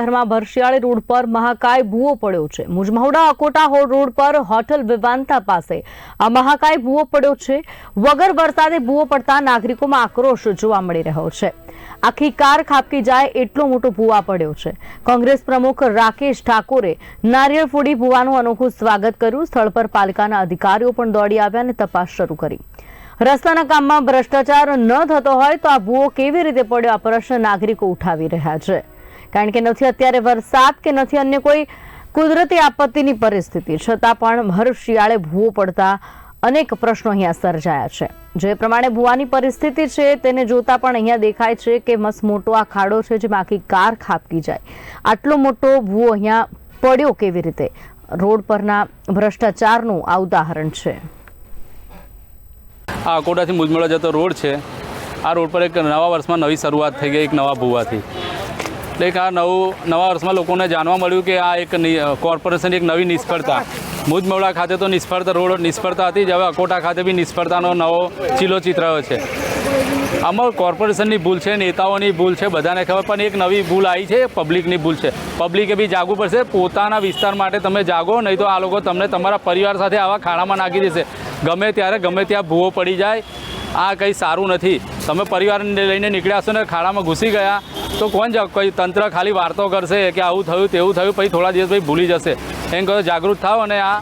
શહેરમાં ભરશિયાળી રોડ પર મહાકાય ભૂવો પડ્યો છે. મુજમહુડા અકોટા રોડ પર હોટલ વિવાંતા પાસે આ મહાકાય ભૂવો પડ્યો છે. વગર વરસાદે ભૂવો પડતા નાગરિકોમાં આક્રોશ જોવા મળી રહ્યો છે. આખી કાર ખાબકી જાય એટલો મોટો ભૂવા પડ્યો છે. કોંગ્રેસ પ્રમુખ રાકેશ ઠાકોરે નારિયેળ ફોડી ભૂવાનું અનોખું સ્વાગત કર્યું. સ્થળ પર પાલિકાના અધિકારીઓ પણ દોડી આવ્યા અને તપાસ શરૂ કરી. રસ્તાના કામમાં ભ્રષ્ટાચાર ન થતો હોય તો આ ભૂવો કેવી રીતે પડ્યો? આ પ્રશ્ન નાગરિકો ઉઠાવી રહ્યા છે. કારણ કે નથી અત્યારે વરસાદ કે નથી અન્ય કોઈ કુદરતી આપત્તિની પરિસ્થિતિ. છતાં પણ હર શિયાળે ભૂવો પડતા અનેક પ્રશ્નો અહીંયા સર્જાયા છે. જે પ્રમાણે ભૂવાની પરિસ્થિતિ છે તેને જોતા પણ અહીંયા દેખાય છે કે મસ્ત મોટો આ ખાડો છે જેમાં આખી કાર ખાબકી જાય. આટલો મોટો ભૂવો અહીંયા પડ્યો કેવી રીતે? રોડ પરના ભ્રષ્ટાચારનું આ ઉદાહરણ છે. આ અકોટાથી મુજમળા જતો રોડ છે. આ રોડ પર એક નવા વર્ષમાં નવી શરૂઆત થઈ ગઈ, એક નવા ભૂવાથી. એટલે આ નવું, નવા વર્ષમાં લોકોને જાણવા મળ્યું કે આ એક કોર્પોરેશનની એક નવી નિષ્ફળતા. મુજમવડા ખાતે તો નિષ્ફળતા, રોડ નિષ્ફળતા હતી જ હવે અકોટા ખાતે બી નિષ્ફળતાનો નવો ચીલો ચિતરાયો છે. આમાં કોર્પોરેશનની ભૂલ છે, નેતાઓની ભૂલ છે, બધાને ખબર, પણ એક નવી ભૂલ આવી છે, પબ્લિકની ભૂલ છે. પબ્લિકે બી જાગવું પડશે, પોતાના વિસ્તાર માટે તમે જાગો, નહીં તો આ લોકો તમને તમારા પરિવાર સાથે આવા ખાડામાં નાખી દેશે. ગમે ત્યારે, ગમે ત્યાં ભૂવો પડી જાય, આ કંઈ સારું નથી. તમે પરિવારને લઈને નીકળ્યા છો ને, ખાડામાં ઘૂસી ગયા તો કોણ કોઈ તંત્ર ખાલી વાર્તો કરશે કે આવું થયું, તેવું થયું, પછી થોડા દિવસ પછી ભૂલી જશે. એમ કહો જાગૃત થાવ અને આ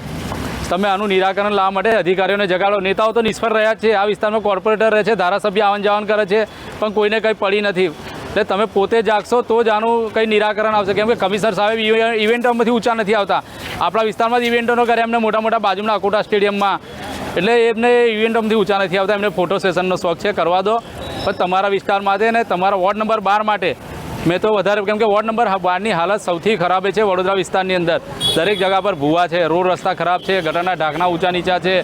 તમે આનું નિરાકરણ લાવવા માટે અધિકારીઓને જગાડો. નેતાઓ તો નિષ્ફળ રહ્યા છે. આ વિસ્તારમાં કોર્પોરેટર રહે છે, ધારાસભ્ય આવન જાવન કરે છે, પણ કોઈને કંઈ પડી નથી. એટલે તમે પોતે જાગશો તો જ આનું કંઈ નિરાકરણ આવશે. કેમ કે કમિશનર સાહેબ ઇવે- ઇવેન્ટોમાંથી ઊંચા નથી આવતા. આપણા વિસ્તારમાં જ ઇવેન્ટોનો કરે એમને મોટા મોટા બાજુના અકોટા સ્ટેડિયમમાં. એટલે એમને ઇવેન્ટોમાંથી ઊંચા નથી આવતા. એમને ફોટો સેશનનો શોખ છે. કરવા દો. પણ તમારા વિસ્તાર માટે ને તમારા વોર્ડ નંબર બાર માટે મેં તો વધારે કેમ કે વોર્ડ નંબર બારની હાલત સૌથી ખરાબ છે વડોદરા વિસ્તારની અંદર. દરેક જગા પર ભૂવા છે, રોડ રસ્તા ખરાબ છે, ગટરના ઢાંકણા ઊંચા નીચા છે.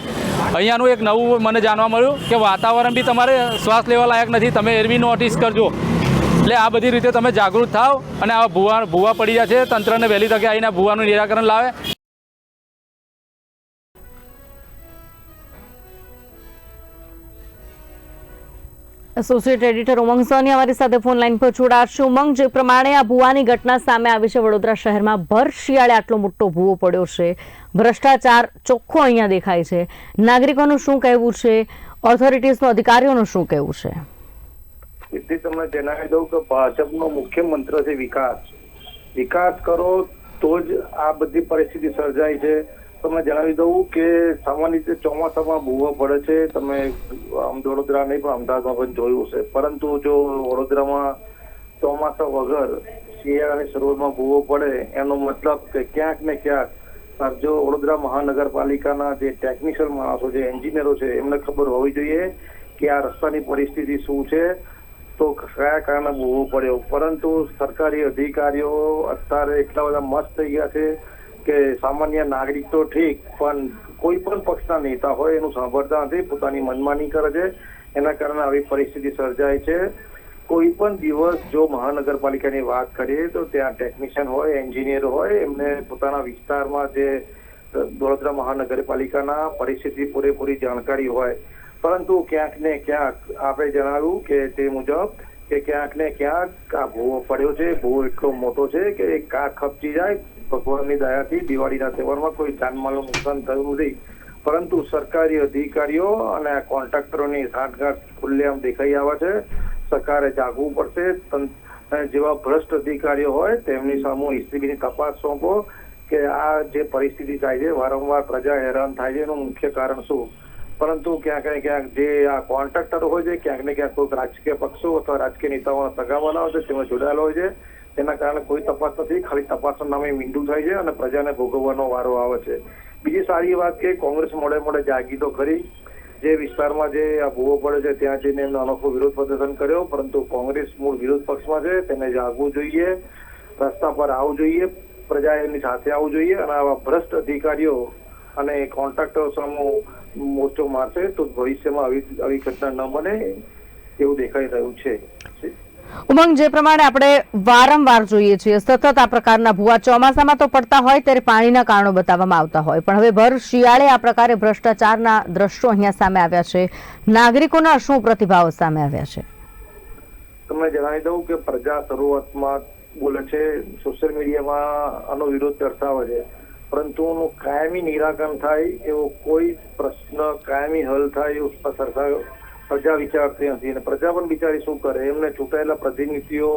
અહીંયાનું એક નવું મને જાણવા મળ્યું કે વાતાવરણ બી તમારે શ્વાસ લેવા લાયક નથી, તમે એરવી નોટિસ કરજો. એટલે આ બધી રીતે તમે જાગૃત થાવ અને આ ભૂવા ભૂવા પડી જાય છે તંત્રને વહેલી તકે આવીને ભૂવાનું નિરાકરણ લાવે. એસોસિએટ એડિટર ઉમંગ સોની અમારી સાથે ફોન લાઈન પર જોડાશે. ઉમંગ, જે પ્રમાણે આ ભૂવાની ઘટના સામે આવી છે, વડોદરા શહેરમાં ભર શિયાળે આટલો મોટો ભૂવો પડ્યો છે. ભ્રષ્ટાચાર ચોખ્ખો અહીંયા દેખાય છે. નાગરિકોનું શું કહેવું છે? ઓથોરિટીઝનું અધિકારીઓનું શું કહેવું છે? તેથી તમને જણાવી દઉં કે ભાજપનો મુખ્ય મંત્ર છે વિકાસ. વિકાસ કરો તો જ આ બધી પરિસ્થિતિ સર્જાય છે. તમને જણાવી દઉં કે સામાન્ય રીતે ચોમાસામાં ભૂવો પડે છે. તમે આમ વડોદરા નહીં, પણ અમદાવાદમાં પણ જોયું હશે. પરંતુ જો વડોદરામાં ચોમાસા વગર શિયાળાની શરૂઆતમાં ભૂવો પડે, એનો મતલબ કે ક્યાંક ને ક્યાંક જો વડોદરા મહાનગરપાલિકાના જે ટેકનિશિયલ માણસો છે એન્જિનિયરો છે, એમને ખબર હોવી જોઈએ કે આ રસ્તાની પરિસ્થિતિ શું છે. તો કયા કારણે ભૂવો પડ્યો? પરંતુ સરકારી અધિકારીઓ અત્યારે એટલા બધા મસ્ત થઈ ગયા છે કે સામાન્ય નાગરિક તો ઠીક, પણ કોઈ પણ પક્ષના નેતા હોય એનું સાંભળતા નથી, પોતાની મનમાની કરે છે, એના કારણે આવી પરિસ્થિતિ સર્જાય છે. કોઈ પણ દિવસ જો મહાનગરપાલિકાની વાત કરીએ તો ત્યાં ટેકનિશિયન હોય, એન્જિનિયર હોય, એમને પોતાના વિસ્તારમાં જે વડોદરા મહાનગરપાલિકાના પરિસ્થિતિ પૂરેપૂરી જાણકારી હોય. પરંતુ ક્યાંક ને ક્યાંક આપણે જણાવ્યું કે તે મુજબ કે ક્યાંક ને ક્યાંક આ ભૂવો પડ્યો છે, ભૂવો એટલો મોટો છે કે કા ખપચી જાય? ભગવાનની દયાથી દિવાળીના તહેવારમાં કોઈ જાનમાલનું નુકસાન થયું નથી. પરંતુ સરકારી અધિકારીઓ અને કોન્ટ્રાક્ટરોની સાંઠગાંઠ ખુલ્લેઆમ દેખાઈ આવે છે. સરકારે જાગવું પડશે. જેવા ભ્રષ્ટ અધિકારીઓ હોય, તેમની સામે ઈસીબીની તપાસ સોંપો કે આ જે પરિસ્થિતિ થાય છે, વારંવાર પ્રજા હેરાન થાય છે, એનું મુખ્ય કારણ શું? પરંતુ ક્યાંક ને ક્યાંક જે આ કોન્ટ્રાક્ટર હોય છે, ક્યાંક ને ક્યાંક કોઈક રાજકીય પક્ષો અથવા રાજકીય નેતાઓના સગાવાલા હોય છે, તેમાં જોડાયેલા હોય છે. તેના કારણે કોઈ તપાસ નથી, ખાલી તપાસના નામે મીંડું થાય છે અને પ્રજાને ભોગવવાનો વારો આવે છે. બીજી સારી વાત કે કોંગ્રેસ મોડે મોડે જાગી તો ખરી. જે વિસ્તારમાં જે આ ભૂવો પડે છે, ત્યાં જઈને એમનો અનોખો વિરોધ પ્રદર્શન કર્યો, પરંતુ કોંગ્રેસ મૂળ વિરોધ પક્ષમાં છે, તેને જાગવું જોઈએ, રસ્તા પર આવવું જોઈએ, પ્રજા એમની સાથે આવવું જોઈએ અને આવા ભ્રષ્ટ અધિકારીઓ અને કોન્ટ્રાક્ટર સામે મોરચો મારશે. તો ભવિષ્યમાં આવી આવી ઘટના ન બને એવું દેખાઈ રહ્યું છે. ઉમંગ જે પ્રમાણે આપણે વારંવાર જોઈએ છીએ સતત આ પ્રકારના ભૂવા ચોમાસામાં તો પડતા હોય ત્યારે પાણીના કારણો બતાવવામાં આવતા હોય. પણ હવે ભર શિયાળે આ પ્રકારે ભ્રષ્ટાચારના દ્રશ્યો અહીંયા સામે આવ્યા છે. નાગરિકોના શું પ્રતિભાવો સામે આવ્યા છે? તમને જણાવી દઉં કે પ્રજા શરૂઆતમાં બોલે છે સોશિયલ મીડિયામાં આનો વિરોધ દર્શાવે છે. પરંતુ એનું કાયમી નિરાકરણ થાય એવો કોઈ પ્રશ્ન કાયમી હલ થાય એવું સરકાર પ્રજા વિચારતી નથી. અને પ્રજા પણ બિચારી શું કરે? એમને ચૂંટાયેલા પ્રતિનિધિઓ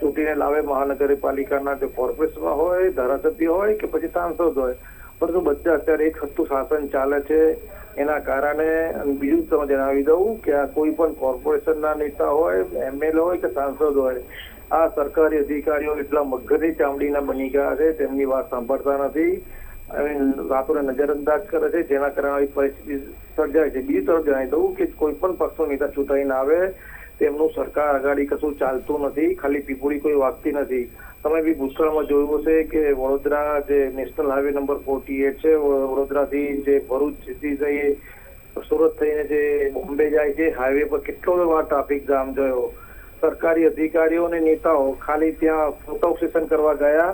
ચૂંટીને લાવે મહાનગરપાલિકાના જે કોર્પોરેશનમાં હોય, ધારાસભ્ય હોય કે પછી સાંસદ હોય. પરંતુ બધા અત્યારે એક હત્તું શાસન ચાલે છે એના કારણે બીજું તમે જણાવી દઉં કે આ કોઈ પણ કોર્પોરેશનના નેતા હોય, એમએલએ હોય કે સાંસદ હોય આ સરકારી અધિકારીઓ એટલા મગજની ચામડીના બની ગયા છે, તેમની વાત સાંભળતા નથી. અને નજરઅંદાજ કરે છે, જેના કારણે આવી પરિસ્થિતિ સર્જાય છે. બીજી તરફ જણાવી દઉં કે કોઈ પણ પક્ષનો નેતા ચૂંટાઈને આવે, તેમનું સરકાર આગાડી કશું ચાલતું નથી, ખાલી પીપુડી કોઈ વાગતી નથી. તમે બી ભૂતકાળમાં જોયું હશે કે વડોદરા જે national highway number forty eight છે વડોદરાથી જે ભરૂચ સુધી જઈએ, સુરત થઈને જે બોમ્બે જાય છે, હાઈવે પર કેટલો વાર ટ્રાફિક જામ થયો. સરકારી અધિકારીઓ અને નેતાઓ ખાલી ત્યાં ફોટો સેશન કરવા ગયા.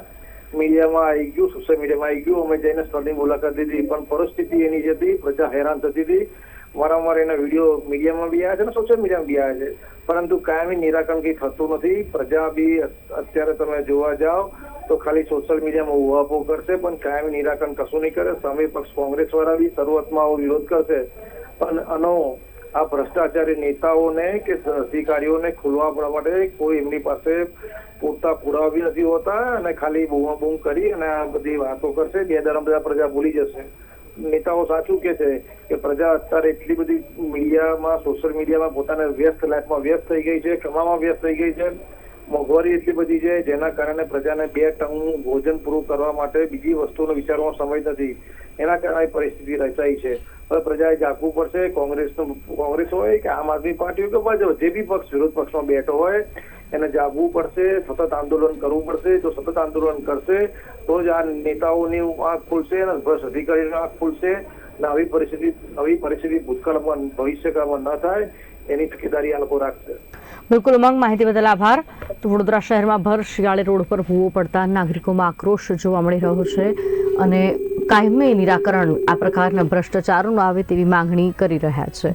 મીડિયામાં આવી ગયું સોશિયલ મીડિયામાં આવી ગયું. અમે જઈને સ્થળની મુલાકાત લીધી. પણ પરિસ્થિતિ એની જ હતી. પ્રજા હેરાન થતી હતી. વારંવાર એના વીડિયો મીડિયામાં બી આવ્યા છે અને સોશિયલ મીડિયામાં બી આવ્યા છે. પરંતુ કાયમી નિરાકરણ કંઈ થતું નથી. પ્રજા બી અત્યારે તમે જોવા જાઓ તો ખાલી સોશિયલ મીડિયામાં ઉહાપો કરશે, પણ કાયમી નિરાકરણ કશું નહીં કરે. સામે પક્ષ કોંગ્રેસ વાળા બી શરૂઆતમાં આવો વિરોધ કરશે. પણ આનો આ ભ્રષ્ટાચારી નેતાઓને કે અધિકારીઓને ખુલવા પડવા માટે કોઈ એમની પાસે પૂરતા પુરાવા બી નથી હોતા અને ખાલી બૂમા બૂમ કરી અને આ બધી વાતો કરશે, બે દરમ બધા પ્રજા ભૂલી જશે. નેતાઓ સાચું કે છે કે પ્રજા અત્યારે એટલી બધી મીડિયામાં, સોશિયલ મીડિયામાં પોતાને વ્યસ્ત લાઈફમાં વ્યસ્ત થઈ ગઈ છે કમાવામાં વ્યસ્ત થઈ ગઈ છે. મોંઘવારી એટલી બધી છે જેના કારણે પ્રજાને બે ટંગનું ભોજન પૂરું કરવા માટે બીજી વસ્તુનો વિચારવાનો સમય નથી. એના કારણે પરિસ્થિતિ રચાઈ છે. હવે પ્રજાએ જાગવું પડશે. કોંગ્રેસનું, કોંગ્રેસ હોય કે આમ આદમી પાર્ટી હોય કે ભાજપ, જે બી પક્ષ, વિરોધ પક્ષમાં બેઠો હોય, એને જાગવું પડશે, સતત આંદોલન કરવું પડશે. જો સતત આંદોલન કરશે, તો જ આ નેતાઓની આંખ ખુલશે અને ભ્રષ્ટ અધિકારીની આંખ ખુલશે. અને આવી પરિસ્થિતિ આવી પરિસ્થિતિ ભૂતકાળમાં, ભવિષ્યકાળમાં ન થાય, એની તકેદારી આ લોકો રાખશે. બિલકુલ ઉમંગ. માહિતી બદલ આભાર. તો વડોદરા શહેરમાં ભર શિયાળે રોડ પર ભૂવો પડતા નાગરિકોમાં આક્રોશ જોવા મળી રહ્યો છે અને કાયમી નિરાકરણ આ પ્રકારના ભ્રષ્ટાચારોનું આવે તેવી માંગણી કરી રહ્યા છે.